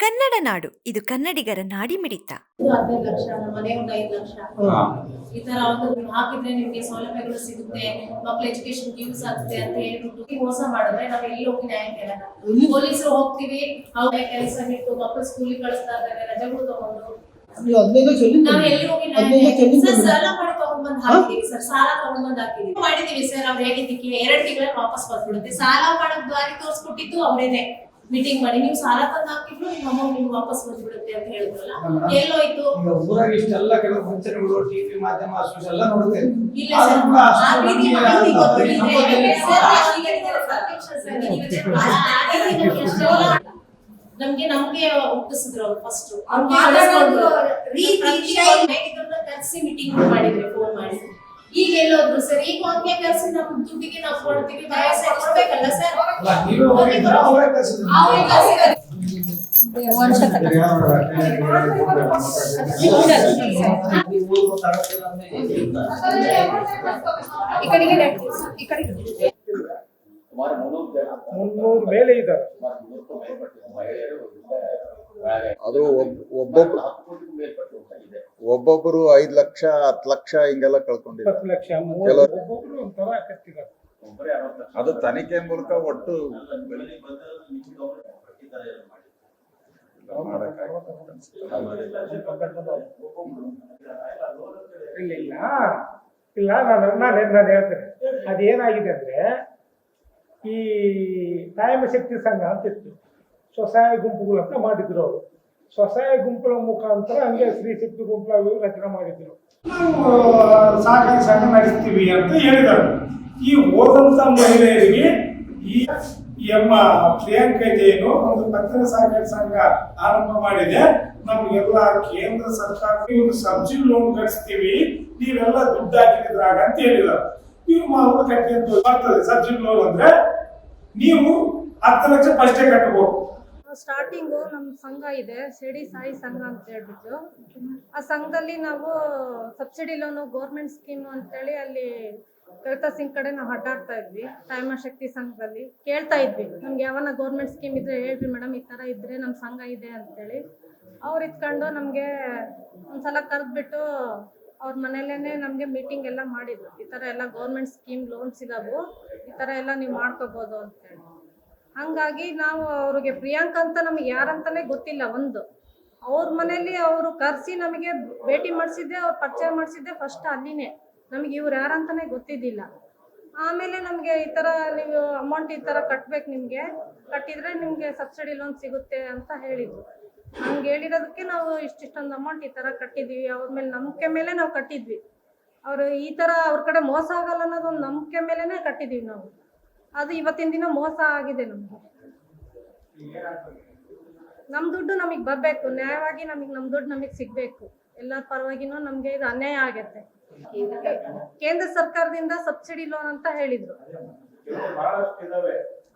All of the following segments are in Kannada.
ಕನ್ನಡ ನಾಡು. ಇದು ಕನ್ನಡಿಗರ ನಾಡಿ ಮಿಡಿತ. ಹದಿನೈದು ಲಕ್ಷ ನಮ್ಮ ಮನೆ ಒಂದು ಐದು ಲಕ್ಷ. ಈ ತರ ಒಂದು ಹಾಕಿದ್ರೆ ನಿಮ್ಗೆ ಸೌಲಭ್ಯಗಳು ಸಿಗುತ್ತೆ ಮಕ್ಳ ಎಜುಕೇಶನ್ ಯೂಸ್ ಆಗುತ್ತೆ ಅಂತ ಹೇಳ್ಬಿಟ್ಟು ಮೋಸ ಮಾಡಿದ್ರೆ ನಾವ್ ಎಲ್ಲಿ ಹೋಗಿ ನ್ಯಾಯ ಕೇಳಲ್ಲ ಪೊಲೀಸರು ಹೋಗ್ತೀವಿ ಅವ್ರ ಕೆಲಸ ಬಿಟ್ಟು ಮಕ್ಳು ಸ್ಕೂಲಿಗೆ ಕಳಿಸ್ತಾ ಇದ್ದಾರೆ ರಜೆಗಳು ತಗೊಂಡು ನೀವು ಎಲ್ಲಿ ಹೋಗಿ ನ್ಯಾಯ ಸರ್ ಸಾಲ ಮಾಡಿ ತಗೊಂಡ್ ಬಂದ್ ಹಾಕಿದೀವಿ ಸರ್ ಸಾಲ ತಗೊಂಡ್ ಬಂದ್ ಹಾಕಿದೀವಿ ಮಾಡಿದೀವಿ ಸರ್ ಅವ್ರು ಹೇಳಿದ್ದಕ್ಕೆ ಎರಡ್ ತಿಂಗಳ ವಾಪಸ್ ಬಂದ್ಬಿಡುತ್ತೆ ಸಾಲ ಮಾಡಕ್ ದಾರಿ ತೋರಿಸ್ಕೊಟ್ಟಿದ್ದು ಅವ್ರೇನೆ. ಮೀಟಿಂಗ್ ಮಾಡಿ. ನೀವು ಸಾಲ ತಂದು ಹಾಕಿದ್ರು ನಿಮ್ಮ ಅಮೌಂಟ್ ನಿಮ್ಗೆ ವಾಪಸ್ ಬಂದ್ಬಿಡುತ್ತೆ ಅಂತ ಹೇಳಿದ್ರಲ್ಲ ಎಲ್ಲೋಯ್ತು? ಈಗ ಊರಾಗ ಇಷ್ಟೆಲ್ಲ ಕೆಲವು ಫಂಕ್ಷನ್ಗಳು ಟಿವಿ ಮಾಧ್ಯಮ ಎಲ್ಲ ನೋಡುತ್ತೆ. ಇಲ್ಲ ಸರ್. ಕೂಡ ಅಷ್ಟು ಆ ರೀತಿ ನಮ್ಗೆ ಮಾಹಿತಿ ಗೊತ್ತಿದೆ. ಸರ್. ಈಗ ಸರ್, ನಮ್ಗೆ ಎಷ್ಟೆಲ್ಲ ನಮ್ಗೆ ನಮ್ಗೆ ಒಪ್ಪಿಸಿದ್ರು ಅವ್ರು ಫಸ್ಟ್ ಕರೆಸಿ ಮೀಟಿಂಗ್ ಮಾಡಿದ್ರೆ ಫೋನ್ ಮಾಡಿ. ಈಗ ಎಲ್ಲೋದ್ರು ಸರ್ ಈಗ ಒಂದೇ ಕೆಲಸ ನಮ್ ದುಡ್ಡಿಗೆ ನಾವು ಕೊಡ್ತೀವಿ ಕೊಡ್ಬೇಕಲ್ಲ ಸರ್? ಮುನ್ನೂರು ಮೇಲೆ ಇದ್ದಾರೆ. ಅದು ಒಬ್- ಒಬ್ಬೊಬ್ರು ಐದ್ ಲಕ್ಷ ಹತ್ತು ಲಕ್ಷ ಹಿಂಗೆಲ್ಲ ಕಳ್ಕೊಂಡಿದ್ದಾರೆ. ಇಪ್ಪತ್ತು ಲಕ್ಷ ಮೂವತ್ತು ಕೆಲವರು- ಒಬ್ಬೊಬ್ರು ಒಂಥರ ಕಟ್ಟಿದ್ದಾರೆ ಅದು ತನಿಖೆ ಮೂಲಕ ಒಟ್ಟು ಇಲ್ಲ ಇಲ್ಲ. ಇಲ್ಲ ನಾನು ನಾನು ನಾನು ಹೇಳ್ತೇನೆ ಅದೇನಾಗಿದೆ ಅಂದ್ರೆ ಈ ಕಾಯಮ ಶಕ್ತಿ ಸಂಘ ಅಂತ ಇತ್ತು ಸ್ವಸಹಾಯ ಗುಂಪುಗಳು ಅಂತ ಮಾಡಿದ್ರು ಅವರು. ಸ್ವಸಹಾಯ ಗುಂಪುಗಳ ಮುಖಾಂತರ ಹಂಗೆ ಸ್ತ್ರೀ ಶಕ್ತಿ ಗುಂಪುಗಳ ರಚನೆ ಮಾಡಿದ್ರು. ನಾವು ಸಂಘ ನಡೆಸ್ತೀವಿ ಅಂತ ಹೇಳಿದರು. ಈ ಹೋದಂತ ಮಹಿಳೆಯರಿಗೆ ಈ ಎಮ್ಮ ಪ್ರಿಯಾಂಕಾ ಜೈನು ಒಂದು ಪತ್ರ ಸಹಕಾರಿ ಸಂಘ ಆರಂಭ ಮಾಡಿದೆ. ನಮ್ಗೆಲ್ಲ ಕೇಂದ್ರ ಸರ್ಕಾರ ಒಂದು ಸಬ್ಸಿಡಿ ಲೋನ್ ಕಟ್ಸ್ತೀವಿ. ನೀವೆಲ್ಲ ದುಡ್ಡು ಹಾಕಿದ್ರಾಗ ಅಂತ ಹೇಳಿದರು. ನೀವು ಮಾತ್ರ ಕಟ್ಟಿ ಬರ್ತದೆ ಸಬ್ಸಿಡಿ ಲೋನ್ ಅಂದ್ರೆ ನೀವು ಹತ್ತು ಲಕ್ಷ ಫಸ್ಟೇ ಕಟ್ಟಬೇಕು ಸ್ಟಾರ್ಟಿಂಗು ನಮ್ಮ ಸಂಘ ಇದೆ, ಶಿರಡಿ ಸಾಯಿ ಸಂಘ ಅಂತ ಹೇಳ್ಬಿಟ್ಟು. ಆ ಸಂಘದಲ್ಲಿ ನಾವು ಸಬ್ಸಿಡಿ ಲೋನು ಗೌರ್ಮೆಂಟ್ ಸ್ಕೀಮ್ ಅಂತೇಳಿ ಅಲ್ಲಿ ಕವಿತಾ ಸಿಂಗ್ ಕಡೆ ನಾವು ಅಡ್ಡಾಡ್ತಾ ಇದ್ವಿ, ತಾಯಮ್ಮ ಶಕ್ತಿ ಸಂಘದಲ್ಲಿ. ಕೇಳ್ತಾ ಇದ್ವಿ, ನಮ್ಗೆ ಯಾವನ ಗೌರ್ಮೆಂಟ್ ಸ್ಕೀಮ್ ಇದ್ರೆ ಹೇಳ್ರಿ ಮೇಡಮ್ ಈ ತರ ಇದ್ರೆ ನಮ್ಮ ಸಂಘ ಇದೆ ಅಂತೇಳಿ. ಅವ್ರು ಇತ್ಕೊಂಡು ನಮಗೆ ಒಂದ್ಸಲ ಕರೆದ್ಬಿಟ್ಟು ಅವ್ರ ಮನೇಲೇ ನಮಗೆ ಮೀಟಿಂಗ್ ಎಲ್ಲ ಮಾಡಿದ್ರು. ಈ ತರ ಎಲ್ಲ ಗೌರ್ಮೆಂಟ್ ಸ್ಕೀಮ್ ಲೋನ್ಸ್ ಇದಾವು, ಈ ತರ ಎಲ್ಲ ನೀವು ಮಾಡ್ಕೋಬೋದು ಅಂತೇಳಿ. ಹಂಗಾಗಿ ನಾವು ಅವ್ರಿಗೆ ಪ್ರಿಯಾಂಕಾ ಅಂತ ನಮಗೆ ಯಾರಂತಲೇ ಗೊತ್ತಿಲ್ಲ ಒಂದು. ಅವ್ರ ಮನೆಯಲ್ಲಿ ಅವರು ಕರೆಸಿ ನಮಗೆ ಭೇಟಿ ಮಾಡಿಸಿದ್ದೆ, ಅವ್ರು ಪರಿಚಯ ಮಾಡಿಸಿದ್ದೆ ಫಸ್ಟ್ ಅಲ್ಲಿನೇ. ನಮಗೆ ಇವ್ರು ಯಾರಂತಲೇ ಗೊತ್ತಿದ್ದಿಲ್ಲ. ಆಮೇಲೆ ನಮಗೆ ಈ ಥರ ನೀವು ಅಮೌಂಟ್ ಈ ಥರ ಕಟ್ಬೇಕು ನಿಮಗೆ. ಕಟ್ಟಿದರೆ ನಿಮಗೆ ಸಬ್ಸಿಡಿ ಲೋನ್ ಸಿಗುತ್ತೆ ಅಂತ ಹೇಳಿದ್ರು. ಹಂಗೆ ಹೇಳಿರೋದಕ್ಕೆ ನಾವು ಇಷ್ಟಿಷ್ಟೊಂದು ಅಮೌಂಟ್ ಈ ಥರ ಕಟ್ಟಿದ್ದೀವಿ ಅವ್ರ ಮೇಲೆ ನಂಬಿಕೆ ಮೇಲೆ ನಾವು ಕಟ್ಟಿದ್ವಿ. ಅವರು ಈ ಥರ ಅವ್ರ ಕಡೆ ಮೋಸ ಆಗಲ್ಲ ಅನ್ನೋದೊಂದು ನಂಬಿಕೆ ಮೇಲೇ ಕಟ್ಟಿದ್ದೀವಿ ನಾವು. ಅದು ಇವತ್ತಿನ ದಿನ ಮೋಸ ಆಗಿದೆ ನಮಗೆ. ನಮ್ ದುಡ್ಡು ನಮಗ್ ಬರಬೇಕು. ನ್ಯಾಯವಾಗಿ ನಮಗ್ ನಮ್ಮ ದುಡ್ಡು ನಮಗ್ ಸಿಗಬೇಕು. ಎಲ್ಲರ ಪರವಾಗಿನೂ ನಮಗೆ ಇದು ಅನ್ಯಾಯ ಆಗತ್ತೆ. ಕೇಂದ್ರ ಸರ್ಕಾರದಿಂದ ಸಬ್ಸಿಡಿ ಲೋನ್ ಅಂತ ಹೇಳಿದ್ರು.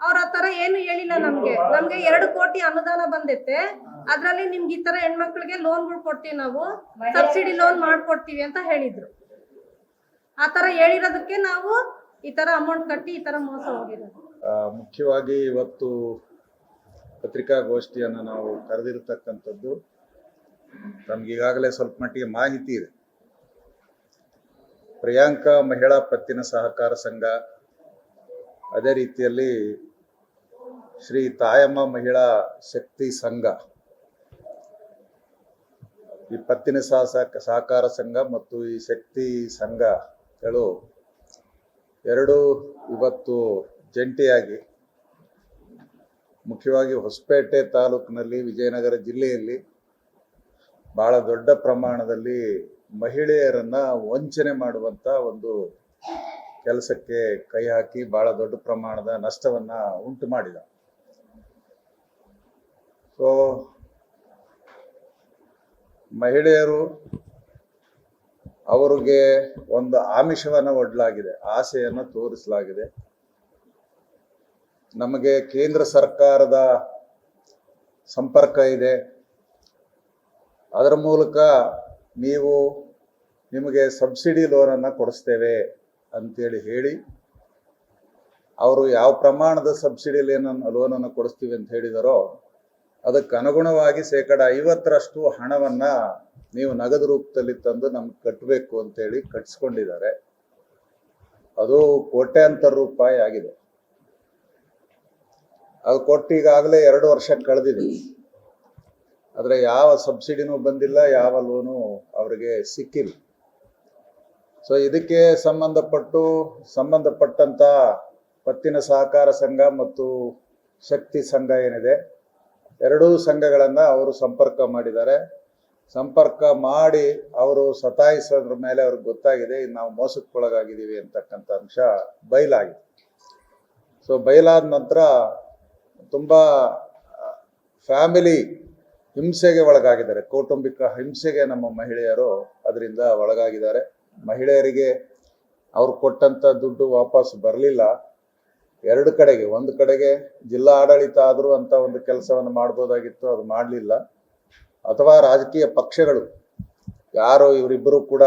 ಅವ್ರ ಆ ತರ ಏನು ಹೇಳಿಲ್ಲ ನಮ್ಗೆ. ನಮ್ಗೆ ಎರಡು ಕೋಟಿ ಅನುದಾನ ಬಂದೈತೆ ಅದ್ರಲ್ಲಿ ನಿಮ್ಗೆ ಈ ತರ ಹೆಣ್ಮಕ್ಳಿಗೆ ಲೋನ್ಗಳು ಕೊಡ್ತೀವಿ ನಾವು. ಸಬ್ಸಿಡಿ ಲೋನ್ ಮಾಡ್ಕೊಡ್ತೀವಿ ಅಂತ ಹೇಳಿದ್ರು. ಆ ತರ ಹೇಳಿರೋದಕ್ಕೆ ನಾವು ಈ ತರ ಅಮೌಂಟ್ ಕಟ್ಟಿ ಈ ತರ ಮೋಸ ಹೋಗಿರೋದು ಮುಖ್ಯವಾಗಿ ಇವತ್ತು ಪತ್ರಿಕಾಗೋಷ್ಠಿಯನ್ನು ನಾವು ಕರೆದಿರ್ತಕ್ಕಂಥದ್ದು ನಮ್ಗೀಗಾಗಲೇ ಸ್ವಲ್ಪ ಮಟ್ಟಿಗೆ ಮಾಹಿತಿ ಇದೆ. ಪ್ರಿಯಾಂಕಾ ಮಹಿಳಾ ಪತ್ತಿನ ಸಹಕಾರ ಸಂಘ ಅದೇ ರೀತಿಯಲ್ಲಿ ಶ್ರೀ ತಾಯಮ್ಮ ಮಹಿಳಾ ಶಕ್ತಿ ಸಂಘ, ಈ ಪತ್ತಿನ ಸಹಕಾರ ಸಂಘ ಮತ್ತು ಈ ಶಕ್ತಿ ಸಂಘಗಳು ಎರಡು ಇವತ್ತು ಜಂಟಿಯಾಗಿ, ಮುಖ್ಯವಾಗಿ ಹೊಸಪೇಟೆ ತಾಲೂಕಿನಲ್ಲಿ, ವಿಜಯನಗರ ಜಿಲ್ಲೆಯಲ್ಲಿ ಬಹಳ ದೊಡ್ಡ ಪ್ರಮಾಣದಲ್ಲಿ ಮಹಿಳೆಯರನ್ನ ವಂಚನೆ ಮಾಡುವಂತ ಒಂದು ಕೆಲಸಕ್ಕೆ ಕೈ ಹಾಕಿ ಬಹಳ ದೊಡ್ಡ ಪ್ರಮಾಣದ ನಷ್ಟವನ್ನ ಉಂಟು ಮಾಡಿದ. ಸೊ ಮಹಿಳೆಯರು ಅವರಿಗೆ ಒಂದು ಆಮಿಷವನ್ನು ಒಡ್ಲಾಗಿದೆ, ಆಸೆಯನ್ನು ತೋರಿಸಲಾಗಿದೆ. ನಮಗೆ ಕೇಂದ್ರ ಸರ್ಕಾರದ ಸಂಪರ್ಕ ಇದೆ. ಅದರ ಮೂಲಕ ನೀವು ನಿಮಗೆ ಸಬ್ಸಿಡಿ ಲೋನನ್ನು ಕೊಡಿಸ್ತೇವೆ ಅಂತೇಳಿ ಹೇಳಿ, ಅವರು ಯಾವ ಪ್ರಮಾಣದ ಸಬ್ಸಿಡಿ ಲೋನನ್ನು ಲೋನನ್ನು ಕೊಡಿಸ್ತೀವಿ ಅಂತ ಹೇಳಿದಾರೋ ಅದಕ್ಕೆ ಅನುಗುಣವಾಗಿ ಶೇಕಡ ಐವತ್ತರಷ್ಟು ಹಣವನ್ನ ನೀವು ನಗದು ರೂಪದಲ್ಲಿ ತಂದು ನಮ್ಗೆ ಕಟ್ಟಬೇಕು ಅಂತೇಳಿ ಕಟ್ಸ್ಕೊಂಡಿದ್ದಾರೆ. ಅದು ಕೋಟ್ಯಾಂತರ ರೂಪಾಯಿ ಆಗಿದೆ. ಅದು ಕೊಟ್ಟು ಈಗಾಗಲೇ ಎರಡು ವರ್ಷ ಕಳೆದಿದೆ. ಆದರೆ ಯಾವ ಸಬ್ಸಿಡಿನೂ ಬಂದಿಲ್ಲ, ಯಾವ ಲೋನು ಅವರಿಗೆ ಸಿಕ್ಕಿಲ್ಲ. ಸೊ ಇದಕ್ಕೆ ಸಂಬಂಧಪಟ್ಟು, ಸಂಬಂಧಪಟ್ಟಂತ ಪತ್ತಿನ ಸಹಕಾರ ಸಂಘ ಮತ್ತು ಶಕ್ತಿ ಸಂಘ ಏನಿದೆ ಎರಡೂ ಸಂಘಗಳನ್ನು ಅವರು ಸಂಪರ್ಕ ಮಾಡಿದ್ದಾರೆ. ಸಂಪರ್ಕ ಮಾಡಿ ಅವರು ಸತಾಯಿಸೋದ್ರ ಮೇಲೆ ಅವ್ರಿಗೆ ಗೊತ್ತಾಗಿದೆ ನಾವು ಮೋಸಕ್ಕೊಳಗಾಗಿದ್ದೀವಿ ಅಂತಕ್ಕಂಥ ಅಂಶ ಬಯಲಾಗಿದೆ. ಸೊ ಬಯಲಾದ ನಂತರ ತುಂಬ ಫ್ಯಾಮಿಲಿ ಹಿಂಸೆಗೆ ಒಳಗಾಗಿದ್ದಾರೆ. ಕೌಟುಂಬಿಕ ಹಿಂಸೆಗೆ ನಮ್ಮ ಮಹಿಳೆಯರು ಅದರಿಂದ ಒಳಗಾಗಿದ್ದಾರೆ. ಮಹಿಳೆಯರಿಗೆ ಅವ್ರು ಕೊಟ್ಟಂತ ದುಡ್ಡು ವಾಪಸ್ ಬರಲಿಲ್ಲ. ಎರಡು ಕಡೆಗೆ ಒಂದು ಕಡೆಗೆ ಜಿಲ್ಲಾ ಆಡಳಿತ ಆದರೂ ಅಂತ ಒಂದು ಕೆಲಸವನ್ನು ಮಾಡ್ಬೋದಾಗಿತ್ತು ಅದು ಮಾಡಲಿಲ್ಲ. ಅಥವಾ ರಾಜಕೀಯ ಪಕ್ಷಗಳು ಯಾರು ಇವರಿಬ್ಬರು ಕೂಡ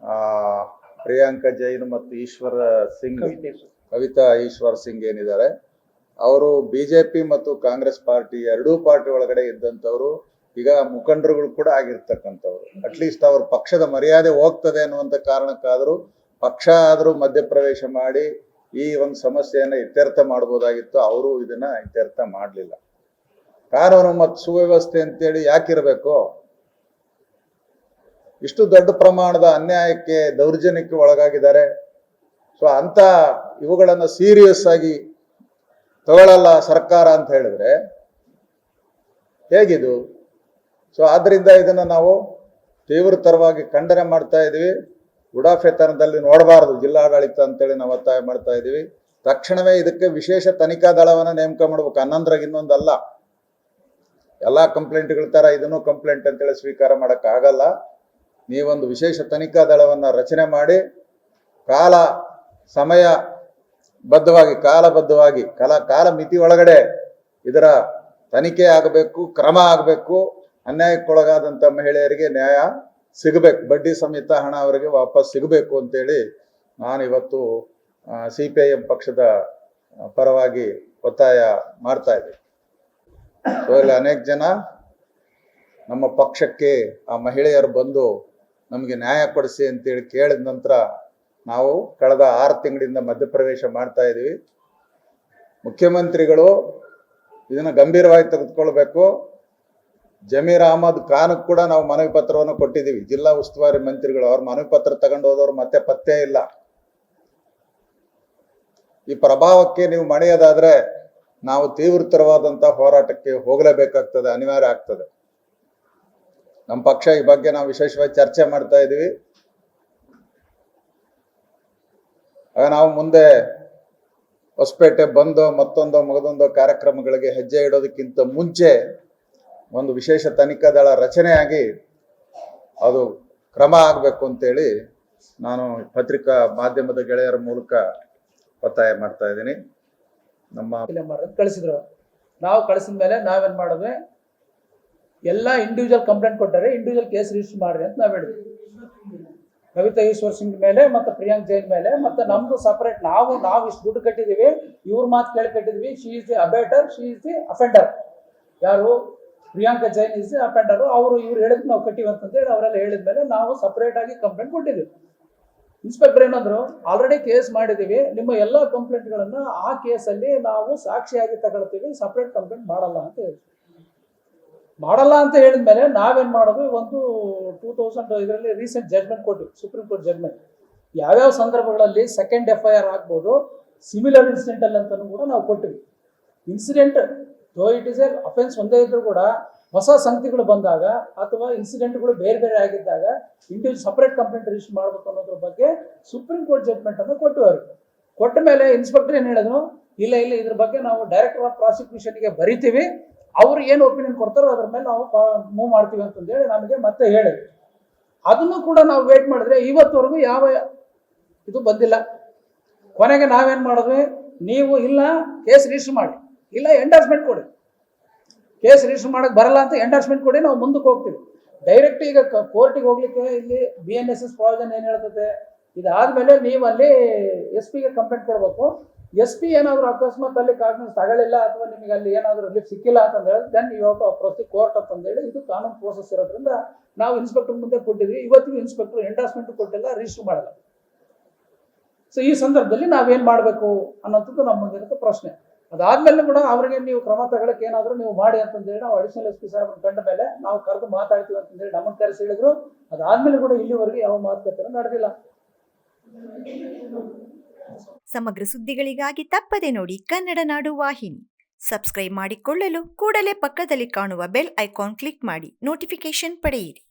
ಆ ಪ್ರಿಯಾಂಕಾ ಜೈನ್ ಮತ್ತು ಈಶ್ವರ ಸಿಂಗ್ ಕವಿತಾ ಈಶ್ವರ್ ಸಿಂಗ್ ಏನಿದ್ದಾರೆ ಅವರು ಬಿಜೆಪಿ ಮತ್ತು ಕಾಂಗ್ರೆಸ್ ಪಾರ್ಟಿ ಎರಡೂ ಪಾರ್ಟಿ ಒಳಗಡೆ ಇದ್ದಂಥವ್ರು ಈಗ ಮುಖಂಡರುಗಳು ಕೂಡ ಆಗಿರ್ತಕ್ಕಂಥವ್ರು. ಅಟ್ಲೀಸ್ಟ್ ಅವ್ರ ಪಕ್ಷದ ಮರ್ಯಾದೆ ಹೋಗ್ತದೆ ಅನ್ನುವಂಥ ಕಾರಣಕ್ಕಾದರೂ ಪಕ್ಷ ಆದರೂ ಮಧ್ಯಪ್ರವೇಶ ಮಾಡಿ ಈ ಒಂದು ಸಮಸ್ಯೆಯನ್ನು ಇತ್ಯರ್ಥ ಮಾಡ್ಬೋದಾಗಿತ್ತು, ಅವರು ಇದನ್ನ ಇತ್ಯರ್ಥ ಮಾಡಲಿಲ್ಲ. ಕಾನೂನು ಮತ್ತು ಸುವ್ಯವಸ್ಥೆ ಅಂತೇಳಿ ಯಾಕಿರಬೇಕು, ಇಷ್ಟು ದೊಡ್ಡ ಪ್ರಮಾಣದ ಅನ್ಯಾಯಕ್ಕೆ ದೌರ್ಜನ್ಯಕ್ಕೆ ಒಳಗಾಗಿದ್ದಾರೆ. ಸೊ ಅಂತ ಇವುಗಳನ್ನು ಸೀರಿಯಸ್ ಆಗಿ ತಗೊಳ್ಳಲ್ಲ ಸರ್ಕಾರ ಅಂತ ಹೇಳಿದ್ರೆ, ಹೇಗಿದು? ಸೊ ಆದ್ರಿಂದ ಇದನ್ನ ನಾವು ತೀವ್ರತರವಾಗಿ ಖಂಡನೆ ಮಾಡ್ತಾ ಇದೀವಿ. ಉಡಾಫೆತನದಲ್ಲಿ ನೋಡಬಾರದು. ಜಿಲ್ಲಾಡಳಿತ ಅಂತೇಳಿ ನಾವು ಒತ್ತಾಯ ಮಾಡ್ತಾ ಇದ್ದೀವಿ. ತಕ್ಷಣವೇ ಇದಕ್ಕೆ ವಿಶೇಷ ತನಿಖಾ ದಳವನ್ನ ನೇಮಕ ಮಾಡ್ಬೇಕು. ಹನ್ನೊಂದರಾಗ ಇನ್ನೊಂದಲ್ಲ. ಎಲ್ಲಾ ಕಂಪ್ಲೇಂಟ್ಗಳ ತರ ಇದನ್ನು ಕಂಪ್ಲೇಂಟ್ ಅಂತೇಳಿ ಸ್ವೀಕಾರ ಮಾಡಕ್ ಆಗಲ್ಲ. ನೀವೊಂದು ವಿಶೇಷ ತನಿಖಾ ದಳವನ್ನ ರಚನೆ ಮಾಡಿ ಕಾಲ ಸಮಯ ಬದ್ಧವಾಗಿ, ಕಾಲಬದ್ಧವಾಗಿ, ಕಾಲ ಕಾಲ ಮಿತಿ ಒಳಗಡೆ ಇದರ ತನಿಖೆ ಆಗಬೇಕು, ಕ್ರಮ ಆಗಬೇಕು. ಅನ್ಯಾಯಕ್ಕೊಳಗಾದಂಥ ಮಹಿಳೆಯರಿಗೆ ನ್ಯಾಯ ಸಿಗಬೇಕು. ಬಡ್ಡಿ ಸಮೇತ ಹಣ ಅವರಿಗೆ ವಾಪಸ್ ಸಿಗಬೇಕು ಅಂತೇಳಿ ನಾನು ಇವತ್ತು ಸಿ ಪಿ ಐ ಎಂ ಪಕ್ಷದ ಪರವಾಗಿ ಒತ್ತಾಯ ಮಾಡ್ತಾ ಇದ್ದೆ. ಸೊ ಅನೇಕ ಜನ ನಮ್ಮ ಪಕ್ಷಕ್ಕೆ ಆ ಮಹಿಳೆಯರು ಬಂದು ನಮಗೆ ನ್ಯಾಯ ಕೊಡಿಸಿ ಅಂತೇಳಿ ಕೇಳಿದ ನಂತರ ನಾವು ಕಳೆದ ಆರು ತಿಂಗಳಿಂದ ಮಧ್ಯಪ್ರವೇಶ ಮಾಡ್ತಾ ಇದ್ದೀವಿ. ಮುಖ್ಯಮಂತ್ರಿಗಳು ಇದನ್ನು ಗಂಭೀರವಾಗಿ ತೆಗೆದುಕೊಳ್ಬೇಕು. ಜಮೀರ್ ಅಹಮದ್ ಖಾನ್ ಕೂಡ ನಾವು ಮನವಿ ಪತ್ರವನ್ನು ಕೊಟ್ಟಿದ್ದೀವಿ. ಜಿಲ್ಲಾ ಉಸ್ತುವಾರಿ ಮಂತ್ರಿಗಳು ಅವ್ರ ಮನವಿ ಪತ್ರ ತಗೊಂಡು ಹೋದವ್ರು ಮತ್ತೆ ಪತ್ತೆ ಇಲ್ಲ. ಈ ಪ್ರಭಾವಕ್ಕೆ ನೀವು ಮಣಿಯೋದಾದ್ರೆ ನಾವು ತೀವ್ರತರವಾದಂತಹ ಹೋರಾಟಕ್ಕೆ ಹೋಗಲೇಬೇಕಾಗ್ತದೆ, ಅನಿವಾರ್ಯ ಆಗ್ತದೆ. ನಮ್ಮ ಪಕ್ಷ ಈ ಬಗ್ಗೆ ನಾವು ವಿಶೇಷವಾಗಿ ಚರ್ಚೆ ಮಾಡ್ತಾ ಇದ್ದೀವಿ. ಆಗ ನಾವು ಮುಂದೆ ಹೊಸಪೇಟೆ ಬಂದು ಮತ್ತೊಂದು ಮಗದೊಂದು ಕಾರ್ಯಕ್ರಮಗಳಿಗೆ ಹೆಜ್ಜೆ ಇಡೋದಕ್ಕಿಂತ ಮುಂಚೆ ಒಂದು ವಿಶೇಷ ತನಿಖಾ ದಳ ರಚನೆಯಾಗಿ ಅದು ಕ್ರಮ ಆಗಬೇಕು ಅಂತೇಳಿ ನಾನು ಪತ್ರಿಕಾ ಮಾಧ್ಯಮದ ಗೆಳೆಯರ ಮೂಲಕ ಒತ್ತಾಯ ಮಾಡ್ತಾ ಇದ್ದೀನಿ. ನಮ್ಮ ಕಳಿಸಿದ್ರು. ನಾವು ಕಳಿಸಿದ ಮೇಲೆ ನಾವೇನು ಮಾಡಿದ್ವಿ? ಎಲ್ಲ ಇಂಡಿವಿಜುವಲ್ ಕಂಪ್ಲೇಂಟ್ ಕೊಟ್ಟರೆ ಇಂಡಿವಿಜುವಲ್ ಕೇಸ್ ರಿಜಿಸ್ಟರ್ ಮಾಡ್ರಿ ಅಂತ ನಾವು ಹೇಳಿದ್ವಿ. ಕವಿತಾ ಈಶ್ವರ್ ಸಿಂಗ್ ಮೇಲೆ ಮತ್ತೆ ಪ್ರಿಯಾಂಕ್ ಜೈನ್ ಮೇಲೆ ಮತ್ತೆ ನಮ್ದು ಸಪರೇಟ್ ನಾವು ನಾವು ಇಷ್ಟು ದುಡ್ಡು ಕಟ್ಟಿದ್ದೀವಿ ಇವ್ರ ಮಾತು ಕೇಳಿ ಕಟ್ಟಿದ್ವಿ she is the abettor she is the offender ಯಾರು? ಪ್ರಿಯಾಂಕಾ ಜೈನ್ ಇಸ್ ಅಪೆಂಡರ್ ಅವರು ಇವ್ರು ಹೇಳಿದ್ ನಾವು ಕಟ್ಟಿವಿ ಅಂತಂದೇಳಿ ಅವರೆಲ್ಲ ಹೇಳಿದ್ಮೇಲೆ ನಾವು ಸಪರೇಟ್ ಆಗಿ ಕಂಪ್ಲೇಂಟ್ ಕೊಟ್ಟಿದ್ವಿ ಇನ್ಸ್ಪೆಕ್ಟರ್ ಏನಂದ್ರು ಆಲ್ರೆಡಿ ಕೇಸ್ ಮಾಡಿದೀವಿ ನಿಮ್ಮ ಎಲ್ಲ ಕಂಪ್ಲೇಂಟ್ಗಳನ್ನ ಆ ಕೇಸಲ್ಲಿ ನಾವು ಸಾಕ್ಷಿಯಾಗಿ ತಗೊಳ್ತೀವಿ. ಸಪ್ರೇಟ್ ಕಂಪ್ಲೇಂಟ್ ಮಾಡಲ್ಲ ಅಂತ ಹೇಳಿ ಮಾಡಲ್ಲ ಅಂತ ಹೇಳಿದ್ಮೇಲೆ ನಾವೇನ್ ಮಾಡೋದು? ಒಂದು ಟೂ ತೌಸಂಡ್ ಇದರಲ್ಲಿ ರೀಸೆಂಟ್ ಜಜ್ಮೆಂಟ್ ಕೊಟ್ಟಿವಿ ಸುಪ್ರೀಂ ಕೋರ್ಟ್ ಜಜ್ಮೆಂಟ್ ಯಾವ್ಯಾವ ಸಂದರ್ಭಗಳಲ್ಲಿ ಸೆಕೆಂಡ್ ಎಫ್ ಐ ಆರ್ ಆಗ್ಬೋದು ಸಿಮಿಲರ್ ಇನ್ಸಿಡೆಂಟಲ್ ಅಂತ ಕೂಡ ನಾವು ಕೊಟ್ಟಿವಿ. Incident though it is A offence ಒಂದೇ ಇದ್ದರೂ ಕೂಡ ಹೊಸ ಸಂಗತಿಗಳು ಬಂದಾಗ ಅಥವಾ ಇನ್ಸಿಡೆಂಟ್ಗಳು ಬೇರೆ ಬೇರೆ ಆಗಿದ್ದಾಗ ಇಂಡಿವಿಜುವಲ್ ಸಪ್ರೇಟ್ ಕಂಪ್ಲೇಂಟ್ ರಿಜಿಸ್ಟರ್ ಮಾಡಬೇಕು ಅನ್ನೋದ್ರ ಬಗ್ಗೆ ಸುಪ್ರೀಂ ಕೋರ್ಟ್ ಜಡ್ಜ್ಮೆಂಟ್ ಅನ್ನು ಕೊಟ್ಟು ಕೊಟ್ಟ ಮೇಲೆ ಇನ್ಸ್ಪೆಕ್ಟರ್ ಏನು ಹೇಳಿದ್ರು? ಇಲ್ಲ ಇಲ್ಲ, ಇದ್ರ ಬಗ್ಗೆ ನಾವು ಡೈರೆಕ್ಟರ್ ಆಫ್ ಪ್ರಾಸಿಕ್ಯೂಷನ್ಗೆ ಬರಿತೀವಿ. ಅವ್ರು ಏನು ಒಪಿನಿಯನ್ ಕೊಡ್ತಾರೋ ಅದ್ರ ಮೇಲೆ ನಾವು ಮೂವ್ ಮಾಡ್ತೀವಿ ಅಂತಂದೇಳಿ ನಮಗೆ ಮತ್ತೆ ಹೇಳಿ ಅದನ್ನು ಕೂಡ ನಾವು ವೇಟ್ ಮಾಡಿದ್ರೆ ಇವತ್ತವರೆಗೂ ಯಾವ ಇದು ಬಂದಿಲ್ಲ. ಕೊನೆಗೆ ನಾವೇನು ಮಾಡಿದ್ವಿ? ನೀವು ಇಲ್ಲ ಕೇಸ್ ರಿಜಿಸ್ಟರ್ ಮಾಡಿ. ಇಲ್ಲ ಎಂಡಾರ್ಸ್ಮೆಂಟ್ ಕೊಡಿ. ಕೇಸ್ ರಿಜಿಸ್ಟರ್ ಮಾಡೋಕ್ಕೆ ಬರಲ್ಲ ಅಂತ ಎಂಡಾರ್ಸ್ಮೆಂಟ್ ಕೊಡಿ, ನಾವು ಮುಂದಕ್ಕೆ ಹೋಗ್ತೀವಿ. ಡೈರೆಕ್ಟ್ ಈಗ ಕೋರ್ಟಿಗೆ ಹೋಗ್ಲಿಕ್ಕೆ ಇಲ್ಲಿ B N S S provision ಏನು ಹೇಳ್ತದೆ? ಇದಾದ್ಮೇಲೆ ನೀವು ಅಲ್ಲಿ ಎಸ್ ಪಿಗೆ ಕಂಪ್ಲೇಂಟ್ ಕೊಡಬೇಕು. ಎಸ್ ಪಿ ಏನಾದರೂ ಅಕಸ್ಮಾತ್ ಅಲ್ಲಿ ಕಾಗ್ನೆನ್ಸ್ ತಗೊಳ್ಳಿಲ್ಲ ಅಥವಾ ನಿಮಗೆ ಅಲ್ಲಿ ಏನಾದರೂ ರಿಲೀಫ್ ಸಿಕ್ಕಿಲ್ಲ ಅಂತ ಹೇಳಿ then you have to the court ಅಂತಂದೇಳಿ ಇದು ಕಾನೂನು ಪ್ರೋಸೆಸ್ ಇರೋದ್ರಿಂದ ನಾವು ಇನ್ಸ್ಪೆಕ್ಟರ್ ಮುಂದೆ ಕೊಟ್ಟಿದ್ವಿ. ಇವತ್ತಿಗೂ ಇನ್ಸ್ಪೆಕ್ಟರ್ ಎಂಡಾಸ್ಮೆಂಟ್ ಕೊಟ್ಟಿಲ್ಲ ರಿಜಿಸ್ಟರ್ ಮಾಡಲ್ಲ. ಸೊ ಈ ಸಂದರ್ಭದಲ್ಲಿ ನಾವೇನು ಮಾಡಬೇಕು ಅನ್ನೋಂಥದ್ದು ನಮ್ಮ ಮುಂದಿನ ಪ್ರಶ್ನೆ. ಅದಾದ್ಮೇಲೆ ಕೂಡ ಅವ್ರಿಗೆ ನೀವು ಕ್ರಮ ತಗೊಳಕ್ಕೆ ಏನಾದರೂ ನೀವು ಮಾಡಿ ಅಂತಂದೇಳಿ ನಾವು ಅಡಿಷನಲ್ ಎಸ್ ಪಿ ಸಾಹೇಬ್ ಕಂಡ ಮೇಲೆ ನಾವು ಕರೆದು ಮಾತಾಡ್ತೀವಿ ಅಂತಂದೇಳಿ ನಮ್ಮನ್ನು ಕರೆಸಿ ಹೇಳಿದ್ರು. ಅದಾದ್ಮೇಲೆ ಕೂಡ ಇಲ್ಲಿವರೆಗೆ ಯಾವ ಮಾತುಕತೆ ನಡೆದಿಲ್ಲ. ಸಮಗ್ರ ಸುದ್ದಿಗಳಿಗಾಗಿ ತಪ್ಪದೆ ನೋಡಿ ಕನ್ನಡ ನಾಡು ವಾಹಿನಿ. ಸಬ್ಸ್ಕ್ರೈಬ್ ಮಾಡಿಕೊಳ್ಳಲು ಕೂಡಲೇ ಪಕ್ಕದಲ್ಲಿ ಕಾಣುವ ಬೆಲ್ ಐಕಾನ್ ಕ್ಲಿಕ್ ಮಾಡಿ ನೋಟಿಫಿಕೇಶನ್ ಪಡೆಯಿರಿ.